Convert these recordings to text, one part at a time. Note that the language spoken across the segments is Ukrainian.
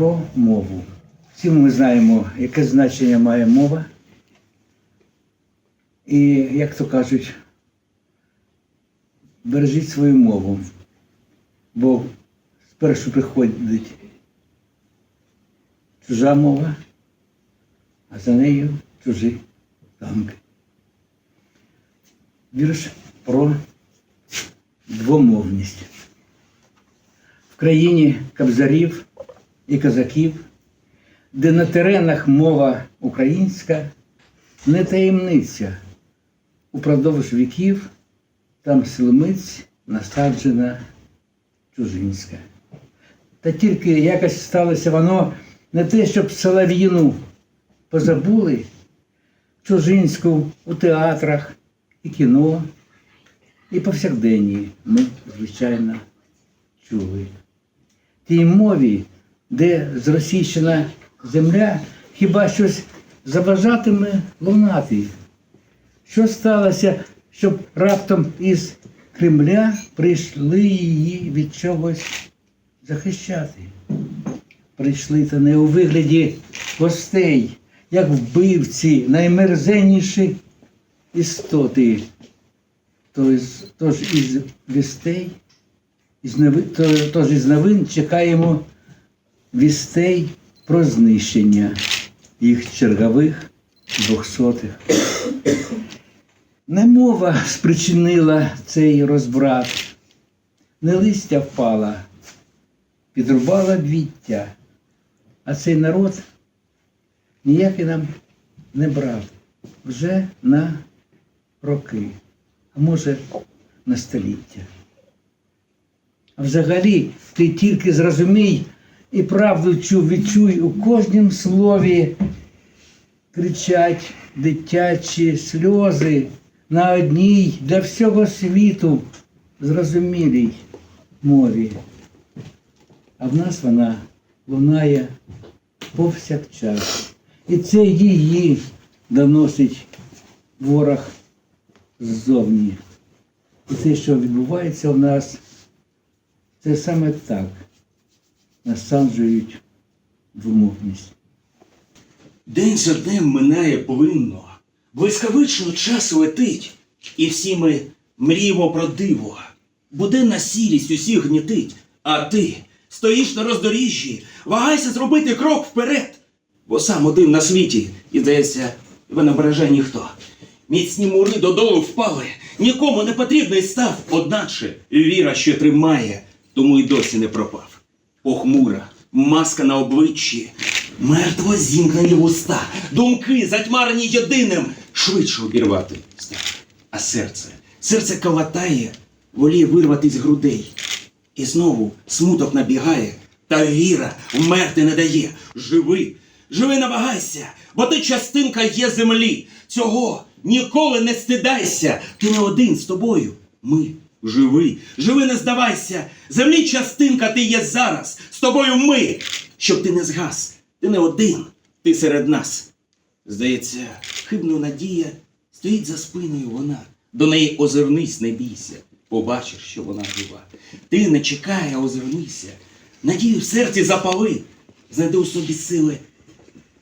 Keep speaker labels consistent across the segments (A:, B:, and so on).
A: про мову. Всі ми знаємо, яке значення має мова. І, як то кажуть, бережіть свою мову, бо спершу приходить чужа мова, а за нею чужі танки. Вірш про двомовність. В країні кабзарів і козаків, де на теренах мова українська, не таємниця. Упродовж віків там силомиць насаджена чужинська. Та тільки якось сталося воно не те, щоб солов'їну позабули, чужинську у театрах і кіно, і повсякденні ми, звичайно, чули. Тій мові, де зросійщена земля, хіба щось заважатиме лунати. Що сталося, щоб раптом із Кремля прийшли її від чогось захищати? Прийшли та не у вигляді гостей, як вбивці, наймерзенніші істоти. Тож, із вістей, із новин, тож із новин чекаємо вістей про знищення їх чергових двохсотих. Не мова спричинила цей розбрат, не листя впала, підрубала віття, а цей народ ніякий нам не брав вже на роки, а може на століття. А взагалі ти тільки зрозумій і правду цю відчуй у кожнім слові кричать дитячі сльози на одній для всього світу зрозумілій мові. А в нас вона лунає повсякчас. І це її доносить ворог ззовні. І те, що відбувається в нас, це саме так насаджують вимовність.
B: День за днем минає плинно, блискавично час летить, і всі ми мріємо про диво. Буденна сірість усіх гнітить, а ти стоїш на роздоріжжі, вагайся зробити крок вперед. Бо сам один на світі, і здається, береже ніхто. Міцні мури додолу впали, нікому не потрібний став, одначе віра ще тримає, тому й досі не пропав. Похмура, маска на обличчі, мертво зімкнені вуста, думки затьмарені єдиним, швидше обірвати. А серце, серце калатає, воліє вирвати з грудей. І знову смуток набігає, та віра вмерти не дає. Живи, живи, намагайся, бо ти частинка є землі. Цього ніколи не стидайся. Ти не один з тобою. Ми живи, живи, не здавайся. Землі частинка ти є зараз. З тобою ми, щоб ти не згас. Ти не один, ти серед нас. Здається, хибна надія стоїть за спиною вона. До неї озирнись, не бійся, побачиш, що вона жива. Ти не чекай, а озирнися. Надію в серці запали, знайди у собі сили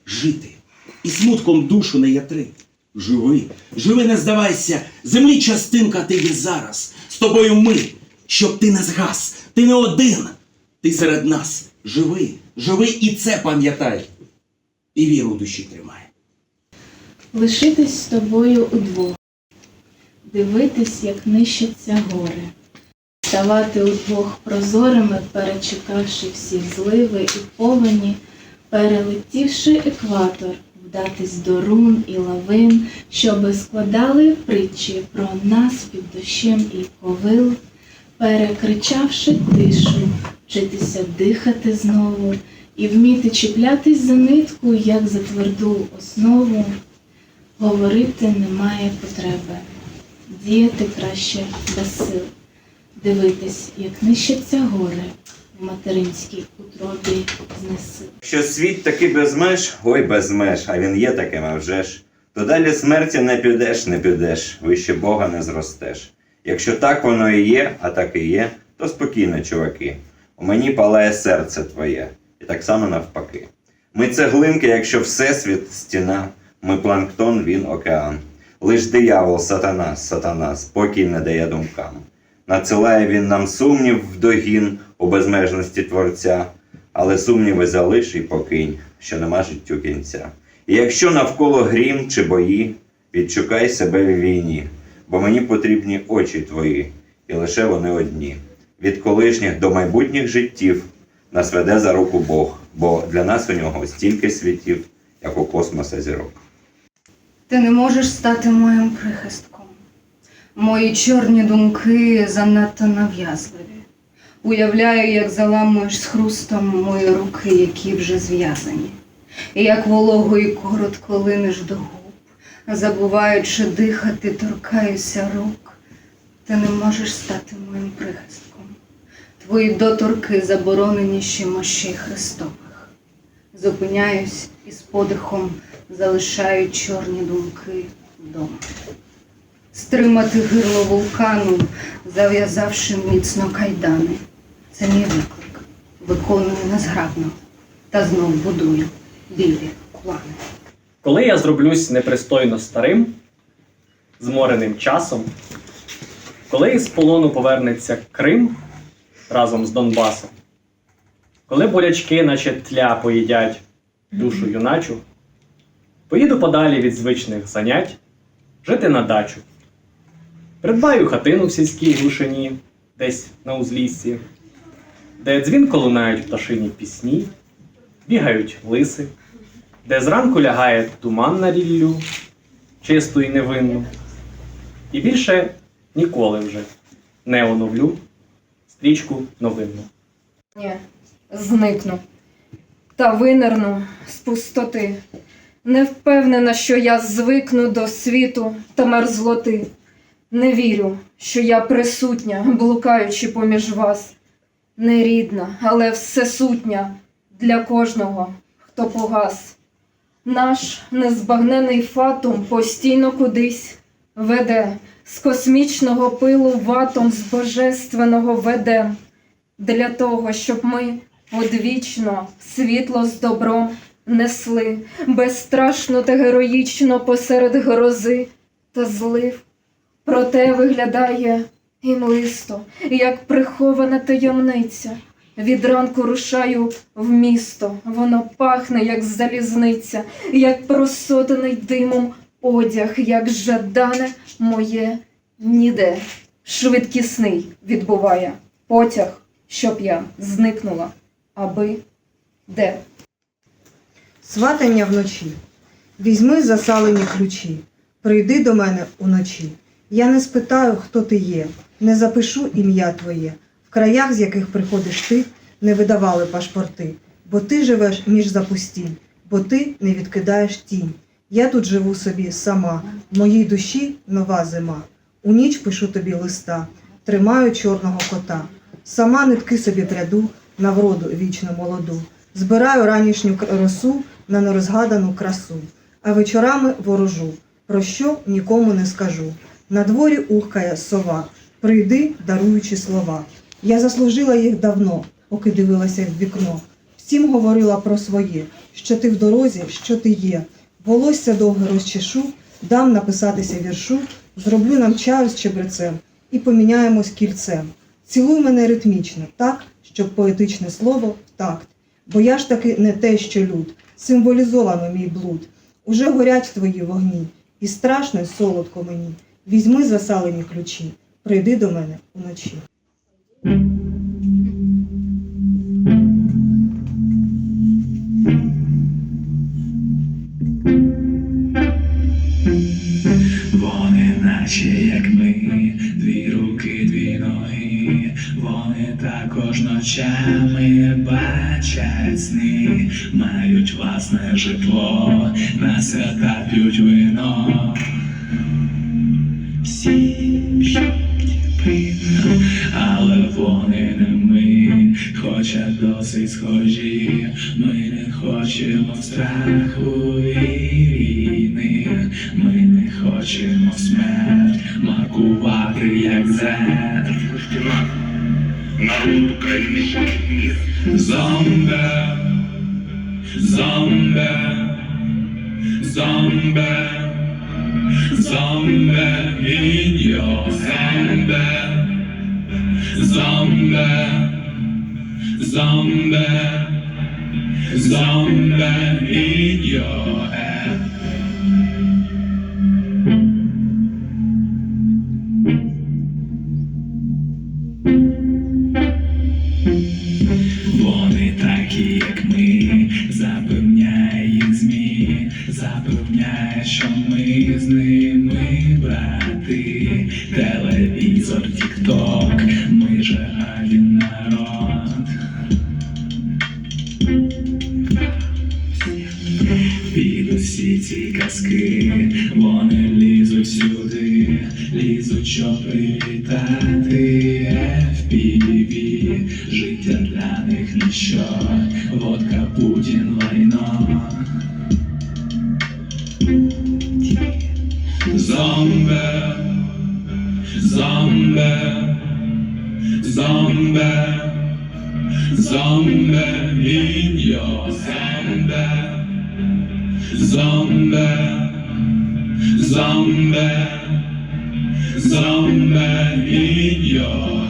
B: жити. І смутком душу не ятри. Живи, живи, не здавайся, землі частинка ти є зараз. З тобою ми, щоб ти не згас, ти не один, ти серед нас. Живи, живи і це пам'ятай. І віру душі тримай.
C: Лишитись з тобою удвох, дивитись, як нищаться гори, ставати удвох прозорими, перечекавши всі зливи і повені, перелетівши екватор, вдатись до рун і лавин, щоби складали притчі про нас під дощем і ковил, перекричавши тишу, вчитися дихати знову і вміти чіплятись за нитку, як за тверду основу. Говорити немає потреби, діяти краще без сил, дивитись, як нищаться гори в материнській утробі знесил.
D: Що світ таки без меж, ой без меж, а він є таким, а вже ж. То далі смерті не підеш, не підеш, вище Бога не зростеш. Якщо так воно і є, а так і є, то спокійно, чуваки. У мені палає серце твоє. І так само навпаки. Ми цеглинки, якщо всесвіт стіна, ми планктон, він океан. Лиш диявол, сатана, сатана, спокій не дає думкам. Надсилає він нам сумнів в догін у безмежності Творця, але сумніви залиш і покинь, що нема життю кінця. І якщо навколо грім чи бої, відшукай себе в війні, бо мені потрібні очі твої, і лише вони одні. Від колишніх до майбутніх життів нас веде за руку Бог, бо для нас у нього стільки світів, як у космоса зірок.
E: Ти не можеш стати моїм прихистком. Мої чорні думки занадто нав'язливі. Уявляю, як заламуєш з хрустом мої руки, які вже зв'язані, і як вологою коротко линеш до губ, забуваючи дихати, торкаюся рук. Ти не можеш стати моїм прихистком. Твої доторки заборонені ще мощей Христових. Зупиняюсь і з подихом залишаю чорні думки вдома. Стримати гирло вулкану, зав'язавши міцно кайдани. Це мій виклик. Виконую незграбно та знов будую білі плани.
F: Коли я зроблюсь непристойно старим, змореним часом, коли із полону повернеться Крим разом з Донбасом, коли болячки, наче тля, поїдять душу юначу, поїду подалі від звичних занять, жити на дачу. Придбаю хатину в сільській глушині, десь на узліссі, де дзвінко лунають пташині пісні, бігають лиси де зранку лягає туман на ріллю, чисту і невинну, і більше ніколи вже не оновлю стрічку новинну.
E: Ні, зникну та винирну з пустоти. Не впевнена, що я звикну до світу та мерзлоти. Не вірю, що я присутня, блукаючи поміж вас. Нерідна, але всесутня для кожного, хто погас. Наш незбагнений фатум постійно кудись веде, з космічного пилу в атом з божественного веде для того, щоб ми одвічно світло з добром несли, безстрашно та героїчно посеред грози та злив. Проте виглядає і млисто, як прихована таємниця. Від ранку рушаю в місто, воно пахне, як залізниця, як просотаний димом одяг, як жадане моє ніде. Швидкісний відбуває потяг, щоб я зникнула, аби де.
G: Сватання вночі. Візьми засалені ключі, прийди до мене уночі. Я не спитаю, хто ти є, не запишу ім'я твоє. В краях, з яких приходиш ти, не видавали пашпорти, бо ти живеш між запустінь, бо ти не відкидаєш тінь. Я тут живу собі сама, в моїй душі нова зима. У ніч пишу тобі листа, тримаю чорного кота. Сама нитки собі пряду на вроду вічно молоду. Збираю ранішню росу на нерозгадану красу, а вечорами ворожу, про що нікому не скажу. На дворі ухкає сова, прийди, даруючи слова. Я заслужила їх давно, поки дивилася в вікно. Всім говорила про своє, що ти в дорозі, що ти є. Волосся довге розчешу, дам написатися віршу, зроблю нам чаю з чебрецем і поміняємось кільцем. Цілуй мене ритмічно, так, щоб поетичне слово в такт. Бо я ж таки не те, що люд, символізовано мій блуд. Уже горять твої вогні, і страшно й солодко мені. Візьми засалені ключі, прийди до мене уночі.
H: Вони наче як ми, дві руки, дві ноги, вони також ночами бачать сни, мають власне житло, на свята п'ють вино. Хоча досить схожі, ми не хочемо страху і війни, ми не хочемо смерть маркувати як зет.
I: Народ України мир.
H: Зомбе zombie, zombie, zombie in your hand, zombie, Somewhere, somewhere in your казки вони лізуть сюди, лізуть, щоб привітати FPV Життя для них ніщо, водка, Путін, лайно Зомбе, зомбе, зомбе, зомбе, in your zombe, Zamber Zamber Zamber in your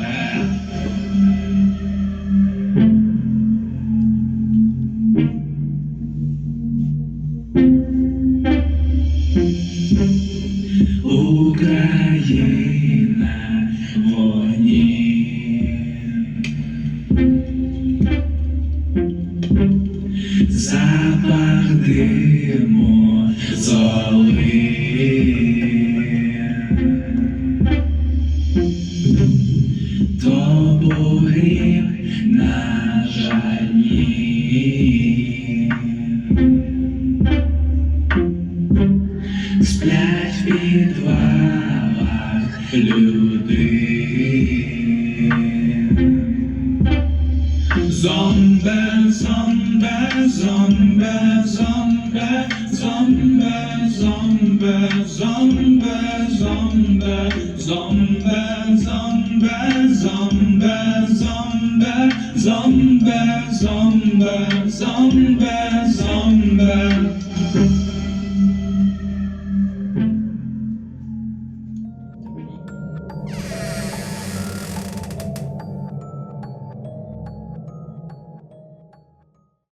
H: zambe zambe zambe zambe zambe zambe zambe zambe zambe